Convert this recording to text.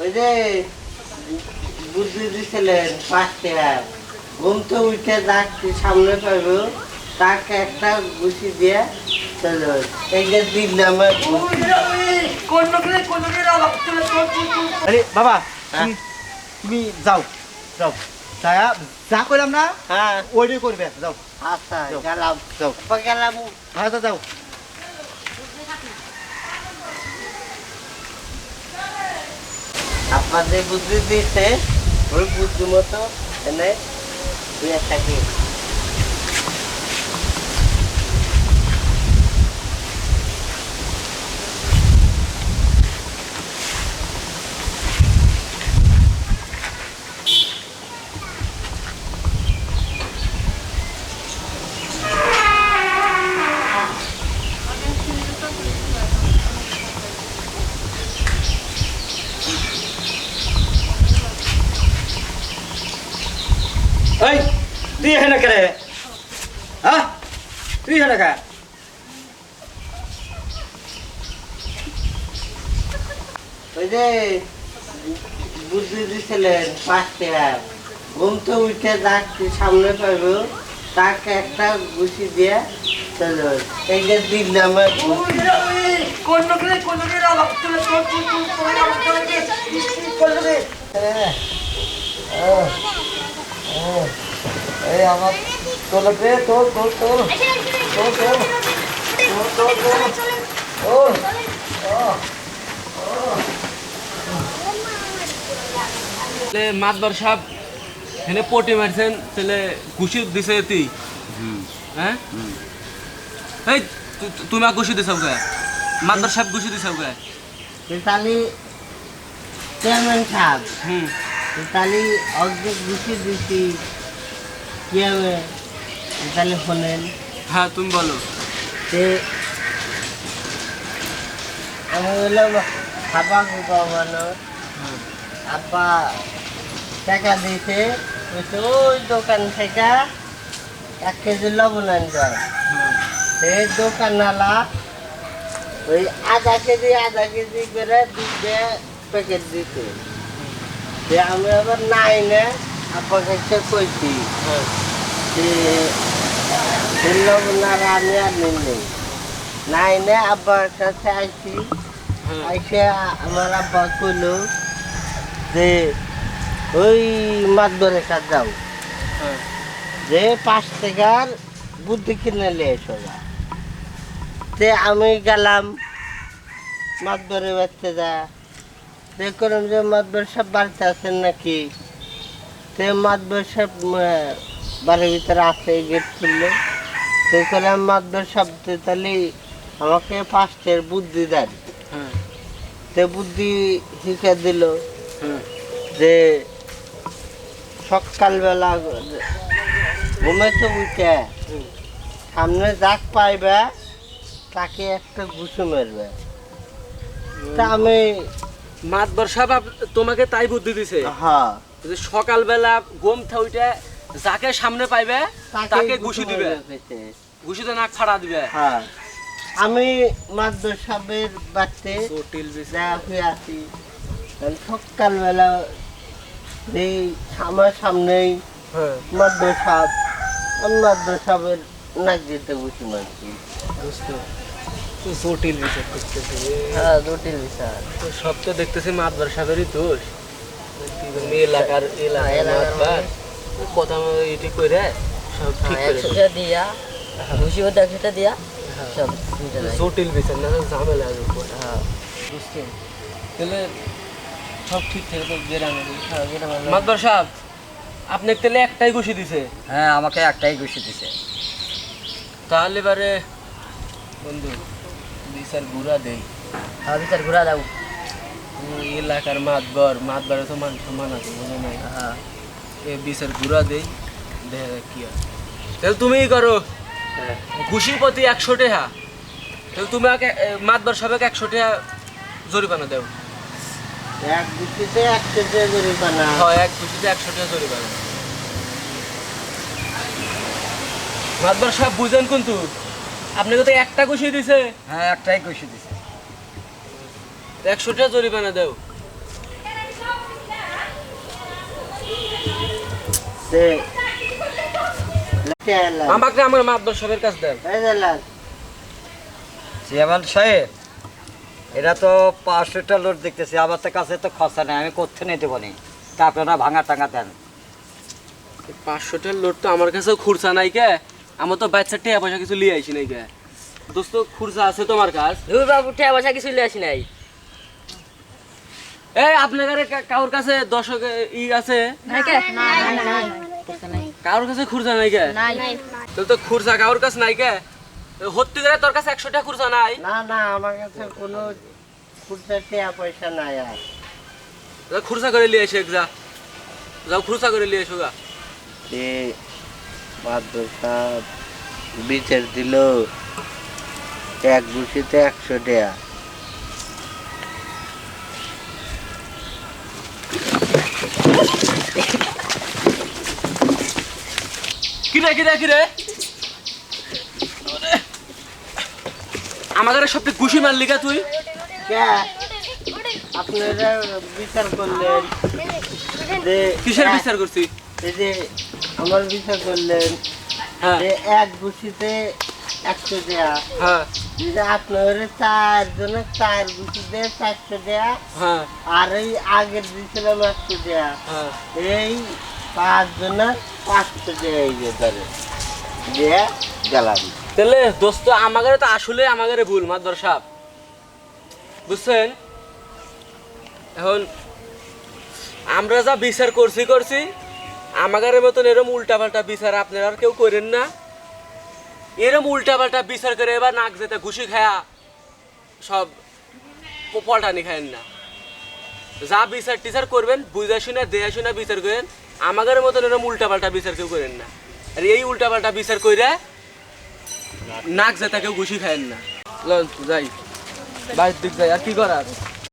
ওই যে বুদ্ধি দিছিলেন পাঁচ ঘুম তো উঠে যাচ্ছি সামনে পাইব। তাকে একটা গুছি দিয়ে চলে যে আরে বাবা হ্যাঁ? তুমি যাও যাও। যা যা কইলাম না হ্যাঁ। ওইটাই করবে যাও। আচ্ছা। গেলাম। যাও। গেলাম। আচ্ছা যাও। আপনাদের বুদ্ধি দিছে ওই বুদ্ধি মতো এনে দুই একটা দুইশো টাকা ওই যে বুদ্ধি দিছিলেন পাঁচ ঘুম তো উঠে যাকে সামনে পাইব তাকে একটা গুছি দিয়ে চলো এই যে দিন নামে এই আমার তোলে পে তোর তোর তোর। তোর তোর তোর তোর। তোর। তোর তাহলে মাতবার সাহেব এখানে পটি মারছেন তাহলে ঘুষি দিছে তুই হ্যাঁ? এই তুমি আর ঘুষি দিছাও কে? মাতবার সাহেব ঘুষি দিছাও কে? তাহলে চেয়ারম্যান সাহেব। হুম। তাহলে অর্ধেক গুছি দিছি। কি হবে? তাহলে শোনেন হ্যাঁ তুমি বলো। যে আমি বললাম বাবানো হ্যাঁ। আব্বা টাকা বলছে ওই দোকান থেকে এক কেজি লবণ আনতে এই দোকানওয়ালা ওই আধা কেজি আধা কেজি করে দুধে প্যাকেট দিতে আমি আবার নাই না কাছে কইছি। হ্যাঁ। যে আমি আর নিই নাই। না আব্বার কাছে হ্যাঁ। আইসে আমার আব্বা কইলো যে ওই মাতবরের কাছে যাও। হ্যাঁ। যে পাঁচ টাকার বুদ্ধি কিনে নিয়ে এসো তে আমি গেলাম মাতবরে বাড়তে যা। দেখলাম যে মাতবর সব বাড়িতে আছেন নাকি? তে মাতবর সব আহ, বাড়ির ভিতরে আছে গেট খুললো। দেখলাম মাতবর সব তাহলে আমাকে ফার্স্টের বুদ্ধি দেন। হ্যাঁ। তে বুদ্ধি শিখে দিল হ্যাঁ। যে সকালবেলা ঘুমেতে উঠে সামনে যাক পাইবে তাকে একটা ঘুষু মারবে। তা আমি মাতবার সাহেব তোমাকে তাই বুদ্ধি দিছে? হ্যাঁ। যে সকালবেলা গম থাউইটা যাকে সামনে পাইবে তাকে ঘুষি দিবে। ঘুষিতে নাক ফাড়া দিবে। হ্যাঁ। আমি মাদ্র সাহেবের বাড়তে। হয়ে আছি সকালবেলা এই আমার সামনেই হ্যাঁ। মাদ্র সাহেব আমি মাদ্র সাহেবের নাক দিতে ঘুষি মারছি জটিল বিষয় করতেছে। হ্যাঁ জটিল তো সব তো দেখতেছি মাতবার সাহেবেরই দোষ বলব, এলাকার এলাকার কথা এটি করে সব ঠিক করে একশো দিয়া ঘুষি হতে একশো দিয়া হ্যাঁ। সব জটিল বিষয় না ঝামেলা হ্যাঁ বুঝছেন তাহলে সব ঠিক থাকে তো গ্রামে? হ্যাঁ। মাতবার সাহেব আপনি তাহলে একটাই ঘুষি দিছে? হ্যাঁ আমাকে একটাই ঘুষি দিছে। তাহলে এবারে বন্ধু বিচার ঘুরা দেই। হ্যাঁ বিচার ঘুরা দাও। এলাকার মাতবর মাতবারে তো মান সম্মান আছে মনে নাই। হ্যাঁ। বিচার ঘুরা দেই দেখা যাক কি হয়। তাহলে তুমিই করো। ঘুষির প্রতি একশো টাকা তাহলে তুমি মাতবার সাহেব একশো টাকা জরিমানা দেও। এক একশো জরিমানা। হয় এক ঘুষিতে একশো টাকা জরিমানা। মাতবার সাহেব বুঝেন কিন্তু। আপনাকে তো একটা ঘুষি দিছে। হ্যাঁ একটাই ঘুষি দিছে। একশো টাকা জরিমানা দেও। তে আমাকে আমার মাতবর সাহেবের কাছে দেন। এই চেয়ারম্যান সাহেব এটা তো পাঁচশোটা লোড দেখতেছি আমার তো কাছে তো খরচা নেই আমি করতে নিয়ে দেবো নি? তা আপনারা ভাঙা টাঙা দেন। পাঁচশোটার লোড তো আমার কাছেও খুরসা নাই কে? আমার তো বাচ্চা টিয়া পয়সা কিছু লিয়ে আইছি নাই কে? দোস্ত খুরসা আছে তোমার কাছ? বাবু টিয়া পয়সা কিছু লিয়ে আসি নাই। এই আপনার কা- কারোর কাছে দশক ই আছে? কারোর কাছে খুরসা নাই কে? তাহলে তো খুরসা কারোর কাছে নাই কে? হত্যি করে তোর কাছে একশো টাকা খুরসা নাই? না না আমার কাছে কোনো খুচরা টাকা পয়সা নাই আর। খুরসা করে লিয়ে এসে যা। যাও খুরসা করে লিয়ে এসো গা। সে মাদুর বিচার দিল। এক গুছিতে একশো টাকা কিরে কিরে কিরে? আমাদের সবচেয়ে খুশি মারলি কা তুই? আপনারা বিচার করলেন যে কিসের বিচার করছি এই যে আমার বিচার করলেন হ্যাঁ। এক গুছিতে একশো টাকা হ্যাঁ। আপনার চার জনের চার গুছিতে চারশো টাকা হ্যাঁ। আর এই আগের দিয়েছিলাম একশো টাকা হ্যাঁ। এই পাঁচ জনের পাঁচশো টাকা এই যে ধরে। দিয়ে গেলাম। তাহলে দোস্ত আমাদের তো আসলে আমাদের ভুল মাদর সাহেব বুঝছেন? এখন আমরা যা বিচার করছি করছি আমাদের মতন এরম উল্টাপাল্টা বিচার আপনারা আর কেউ করেন না। এরম উল্টাপাল্টা বিচার করে এবার নাক যেতে ঘুষি খায়া সব পল্টানি খায়েন না। যা বিচার টিচার করবেন, বুঝা শুনে, দেয়া শুনে বিচার করেন, আমাদের মতন এরম উল্টাপাল্টা বিচার কেউ করেন না। আর এই উল্টাপাল্টা বিচার কইরা নাক যেটা কেউ ঘুষি খায়েন না। লন যাই। বাইরের দিক যাই, আর কি করার?